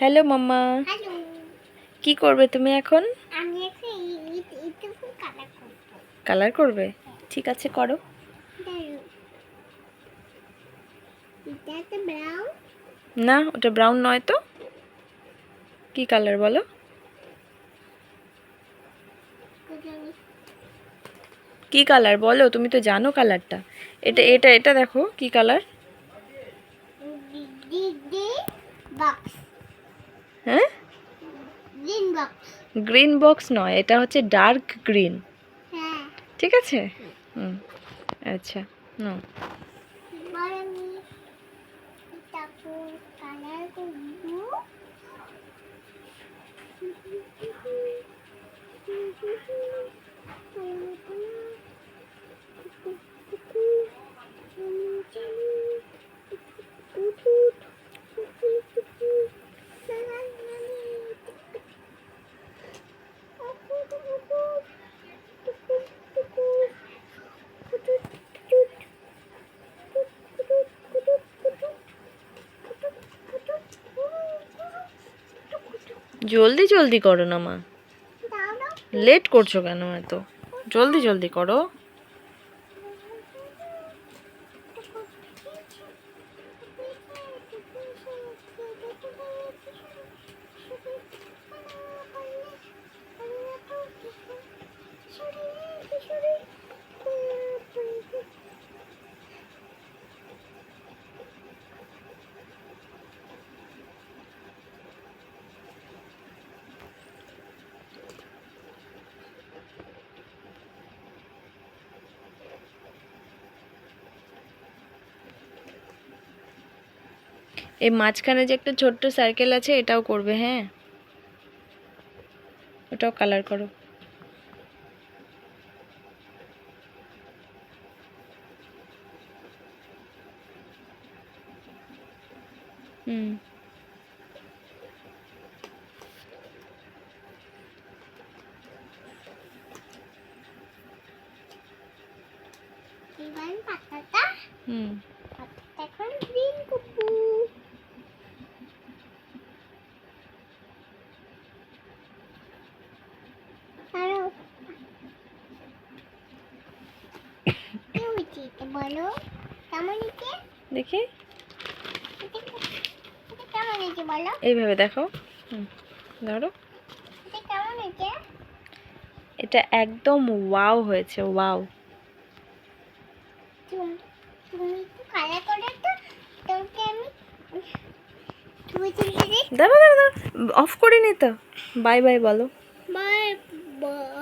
Hello মাম্মা। কি করবে তুমি এখন? কালার করবে। ঠিক আছে করো। না ওটা ব্রাউন নয় তো। কি কালার বলো? কি কালার বলো? তুমি তো জানো কালারটা এটা এটা এটা দেখো কি কালার বক্স হ্যাঁ? গ্রিন বক্স নয় এটা হচ্ছে ডার্ক গ্রিন হ্যাঁ। ঠিক আছে? হুম আচ্ছা নো জলদি জলদি করো না মা। লেট করছ কেন এত? জলদি জলদি করো। এই মাঝখানে যে একটা ছোট্ট সার্কেল আছে এটাও করবে হ্যাঁ? ওটাও কালার করো। হুম। হুম। এখন গ্রিন কুকু আরও কি হয়েছে এটা বলো। কেমন হয়েছে? দেখি। কেমন হয়েছে বলো? এইভাবে দেখো। ধরো। এটা কেমন হয়েছে? এটা একদম ওয়াও হয়েছে ওয়াও। দাঁড়া দাঁড়া অফ করে নি তো। বাই বাই বলো। Bye bye.